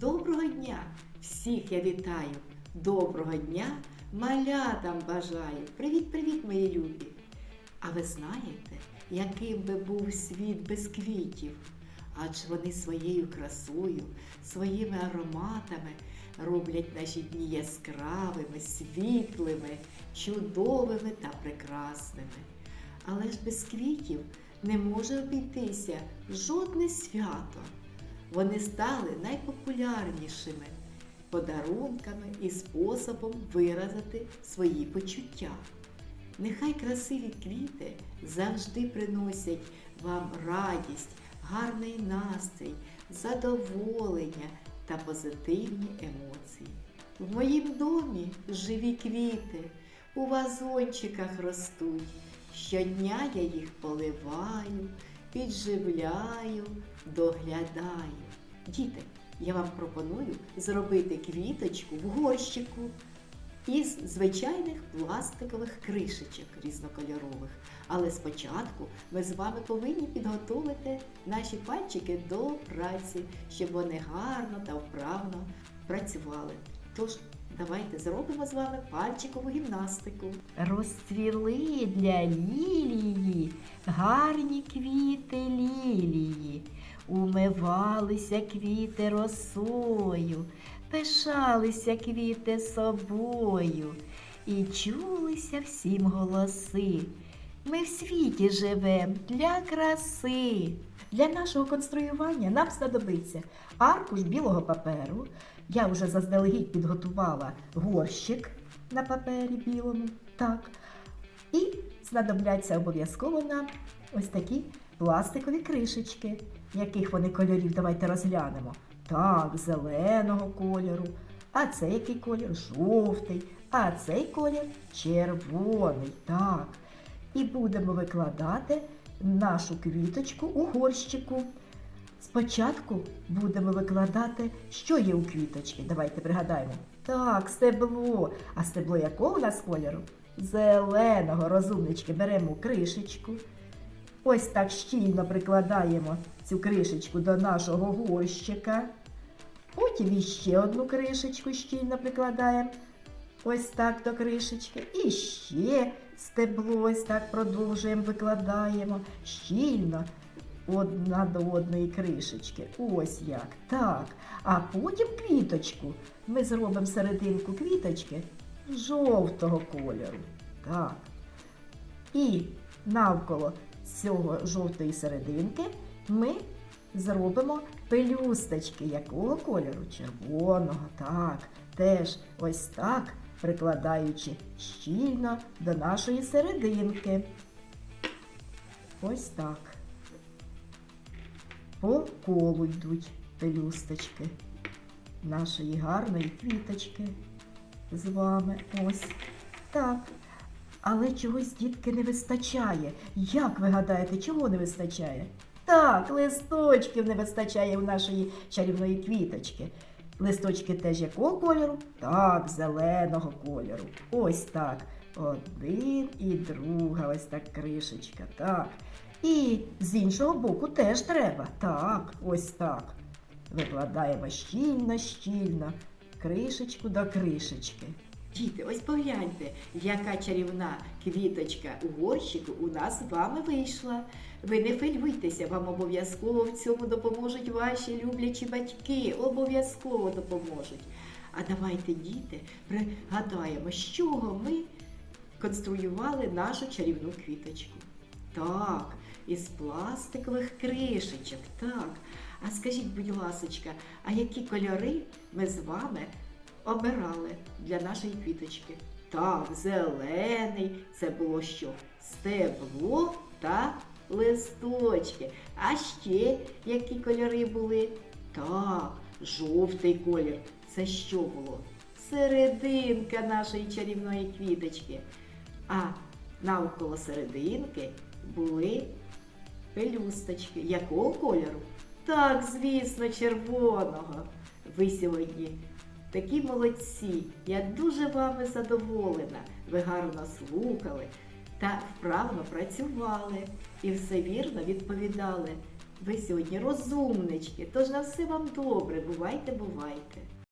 Доброго дня! Всіх я вітаю! Доброго дня малятам бажаю! Привіт-привіт, мої любі! А ви знаєте, яким би був світ без квітів? Адже вони своєю красою, своїми ароматами роблять наші дні яскравими, світлими, чудовими та прекрасними. Але ж без квітів не може обійтися жодне свято. Вони стали найпопулярнішими подарунками і способом виразити свої почуття. Нехай красиві квіти завжди приносять вам радість, гарний настрій, задоволення та позитивні емоції. В моїм домі живі квіти, у вазончиках ростуть. Щодня я їх поливаю, підживляю, доглядаю. Діти, я вам пропоную зробити квіточку в горщику із звичайних пластикових кришечок різнокольорових. Але спочатку ми з вами повинні підготувати наші пальчики до праці, щоб вони гарно та вправно працювали. Тож, давайте зробимо з вами пальчикову гімнастику. Розцвіли для лілії гарні квіти лілії, умивалися квіти росою, пишалися квіти собою і чулися всім голоси. Ми в світі живем для краси. Для нашого конструювання нам знадобиться аркуш білого паперу. Я вже заздалегідь підготувала горщик на папері білому. Так. І знадобляться обов'язково нам ось такі пластикові кришечки. Яких вони кольорів? Давайте розглянемо. Так, зеленого кольору. А це який колір? Жовтий. А цей колір червоний. Так. І будемо викладати нашу квіточку у горщику. Спочатку будемо викладати, що є у квіточки. Давайте пригадаємо. Так, стебло. А стебло якого у нас кольору? Зеленого розумнички беремо кришечку. Ось так щільно прикладаємо цю кришечку до нашого горщика. Потім іще одну кришечку щільно прикладаємо. Ось так до кришечки. І ще стебло ось так продовжуємо, викладаємо щільно одна до одної кришечки. Ось як. Так. А потім квіточку. Ми зробимо серединку квіточки жовтого кольору. Так. І навколо цього жовтої серединки ми зробимо пелюсточки. Якого кольору? Червоного. Так. Теж ось так, прикладаючи щільно до нашої серединки. Ось так. По колу йдуть пелюсточки нашої гарної квіточки з вами. Ось так. Але чогось дітки не вистачає. Як ви гадаєте, чого не вистачає? Так, листочків не вистачає у нашої чарівної квіточки. Листочки теж якого кольору? Так, зеленого кольору. Ось так. Один і друга, ось так кришечка. Так. І з іншого боку теж треба. Так, ось так. Викладаємо щільно, щільно, кришечку до кришечки. Діти, ось погляньте, яка чарівна квіточка у горщику у нас з вами вийшла. Ви не хвилюйтеся, вам обов'язково в цьому допоможуть ваші люблячі батьки. Обов'язково допоможуть. А давайте, діти, пригадаємо, з чого ми конструювали нашу чарівну квіточку. Так, із пластикових кришечок, так. А скажіть, будь ласочка, а які кольори ми з вами обирали для нашої квіточки? Так, зелений, це було що? Стебло та листочки. А ще які кольори були? Так, жовтий колір. Це що було? Серединка нашої чарівної квіточки. А навколо серединки були пелюсточки. Якого кольору? Так, звісно, червоного. Ви сьогодні такі молодці. Я дуже вами задоволена. Ви гарно слухали та вправно працювали і все вірно відповідали. Ви сьогодні розумнички, тож на все вам добре. Бувайте, бувайте.